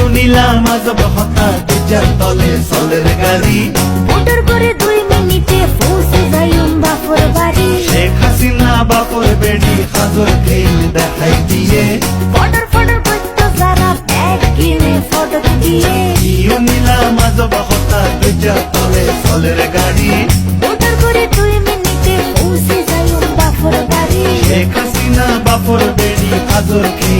You নিলাম আজব হঠাৎ? তুজার তলে সলের গাড়ি। মোটর করে দুই মিনিটে পৌঁছে যাই বাপর বাড়ি। শেখ হাসিনা বাপর বেডি হাজর খেল দেখাই দিয়ে। ফটর ফটর করতো যারা ব্যাগ কিনে ফটক দিয়ে। ইউ নিলাম আজব হঠাৎ? তুজার তলে সলের গাড়ি। মোটর করে দুই মিনিটে পৌঁছে যাই বাপর বাড়ি। শেখ হাসিনা বাপর বেডি হাজর খেল